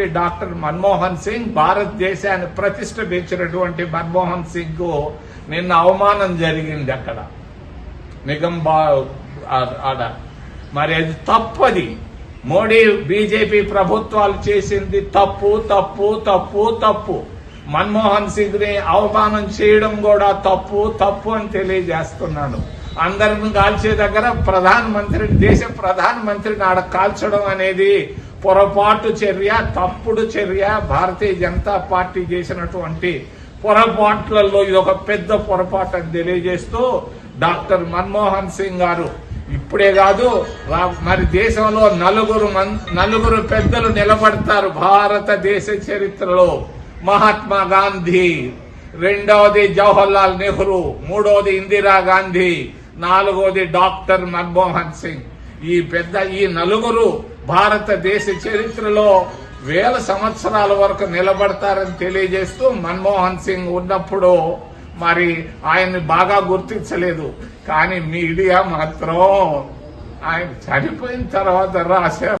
Doctor Manmohan Singh భారతదేశాన్ని ప్రతిష్ట పెంచినటువంటి మన్మోహన్ సింగ్ నిన్న అవమానం జరిగింది అక్కడ. నిగంబా ఆ- ఆడ. మరి అది తప్పది. మోడీ బీజేపీ ప్రభుత్వాలు చేసింది తప్పు తప్పు తప్పు తప్పు. మన్మోహన్ సింగ్ని అవమానం చేయడం కూడా తప్పు తప్పు అని తెలియజేస్తున్నాను. అందరిని కాల్చే దగ్గర ప్రధానమంత్రి దేశ ప్రధానమంత్రిని ఆడ కాల్చడం అనేది పొరపాటు చర్య తప్పుడు చర్య భారతీయ జనతా పార్టీ చేసినటువంటి పొరపాట్లలో ఇది ఒక పెద్ద పొరపాటు అని తెలియజేస్తూ డాక్టర్ మన్మోహన్ సింగ్ గారు ఇప్పుడే కాదు మరి దేశంలో నలుగురు మన్- నలుగురు పెద్దలు నిలబడతారు భారతదేశ చరిత్రలో. మహాత్మా గాంధీ రెండవది జవహర్లాల్ నెహ్రూ మూడవది ఇందిరా గాంధీ నాలుగవది డాక్టర్ మన్మోహన్ సింగ్. ఈ పెద్ద ఈ నలుగురు భారతదేశ చరిత్రలో వేల సంవత్సరాల వరకు నిలబడతారని తెలియజేస్తూ మన్మోహన్ సింగ్ ఉన్నప్పుడు మరి ఆయన్ని బాగా గుర్తించలేదు. కానీ మీడియా మాత్రం ఆయన చనిపోయిన తర్వాత రాశారు.